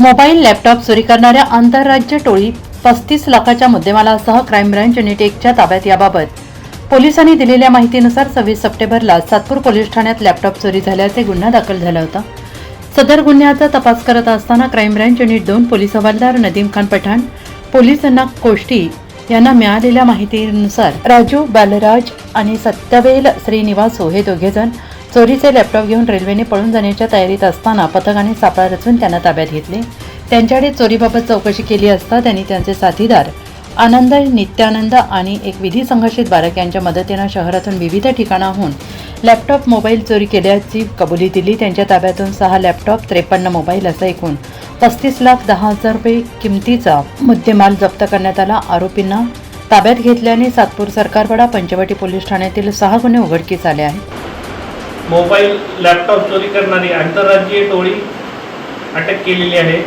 Mobile laptop चोरी करणाऱ्या आंतरराज्य टोळी पस्तीस लाखाच्या मुद्देमालासह क्राईम ब्रँच युनिट एकच्या ताब्यात याबाबत. पोलिसांनी दिलेल्या माहितीनुसार सव्वीस सप्टेंबरला सातपूर पोलीस ठाण्यात लॅपटॉप चोरी झाल्याचे गुन्हा दाखल झाला होता. सदर गुन्ह्याचा तपास करत असताना क्राईम ब्रँच युनिट दोन पोलीस हवालदार नदीम खान पठाण पोलिसांना कोष्टी यांना मिळालेल्या माहितीनुसार राजू बालराज आणि सत्यवेल श्रीनिवासो हे दोघेजण चोरीचे लॅपटॉप घेऊन रेल्वेने पळून जाण्याच्या तयारीत असताना पथकाने सापळा रचून त्यांना ताब्यात घेतले. त्यांच्याकडे चोरीबाबत चौकशी केली असता त्यांनी त्यांचे साथीदार आनंद नित्यानंद आणि एक विधी संघर्षित बालक यांच्या मदतीनं शहरातून विविध ठिकाणाहून लॅपटॉप मोबाईल चोरी केल्याची कबुली दिली. त्यांच्या ताब्यातून सहा लॅपटॉप त्रेपन्न मोबाईल असं एकूण पस्तीस लाख दहा हजार रुपये किमतीचा मुद्देमाल जप्त करण्यात आला. आरोपींना ताब्यात घेतल्याने सातपूर सरकारवाडा पंचवटी पोलीस ठाण्यातील सहा गुन्हे उघडकीस आले आहेत. मोबाईल लॅपटॉप चोरी करणारी आंतरराज्यीय टोळी अटक केलेली आहे.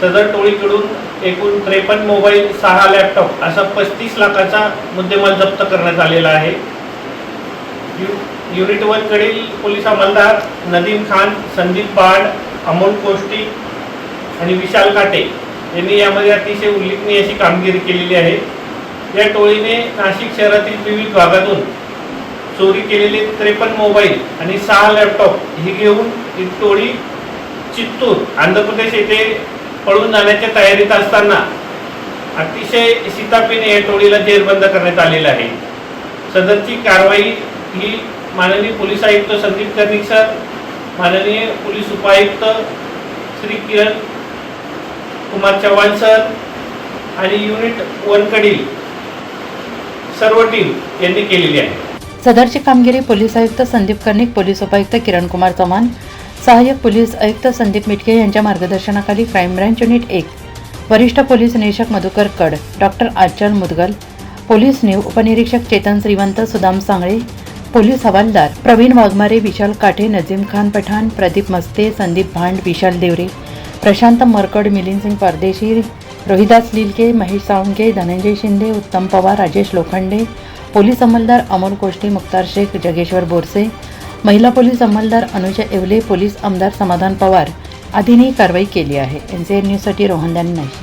सदर टोळीकडून एकूण त्रेपन्न मोबाईल सहा लॅपटॉप असा पस्तीस लाखाचा मुद्देमाल जप्त करण्यात आलेला आहे. यु युनिट वनकडील पोलीस अंमलदार नदीम खान संदीप बाड अमोल कोष्टी आणि विशाल काटे यांनी यामध्ये अतिशय उल्लेखनीय अशी कामगिरी केलेली आहे. या टोळीने नाशिक शहरातील विविध भागातून चोरी केलेले त्रेपन्न मोबाईल आणि सहा लॅपटॉप हे घेऊन ही टोळी चित्तूर आंध्र प्रदेश येथे पळून जाण्याच्या तयारीत असताना अतिशय शितापीने या टोळीला जेरबंद करण्यात आलेलं आहे. सदरची कारवाई ही माननीय पोलीस आयुक्त संदीप कर्णिक सर माननीय पोलीस उपायुक्त श्री किरण कुमार चव्हाण सर आणि युनिट वनकडील सर्व टीम यांनी केलेली आहे. सदरची कामगिरी पोलीस आयुक्त संदीप कर्णिक पोलीस उपायुक्त किरण कुमार चव्हाण सहाय्यक पोलीस आयुक्त संदीप मिटके यांच्या मार्गदर्शनाखाली क्राईम ब्रँच युनिट एक वरिष्ठ पोलीस निरीक्षक Madhukar Kad doctor Aanchal Mudgal police new उपनिरीक्षक चेतन श्रीवंत सुदाम सांगळे पोलीस हवालदार प्रवीण वाघमारे विशाल काठे नजीम खान पठाण प्रदीप मस्ते संदीप भांड विशाल देवरे प्रशांत मरकड मिलिंद सिंग परदेशी रोहिदास लिलके महेश साळुंके धनंजय शिंदे उत्तम पवार राजेश लोखंडे पोलीस अंमलदार अमोल कोष्टी मुक्तार शेख जगेश्वर बोरसे महिला पोलीस अंमलदार अनुजा येवले पोलीस आमदार समाधान पवार आदींनी कारवाई केली आहे. एन सी एन न्यूजसाठी रोहन नाशिक.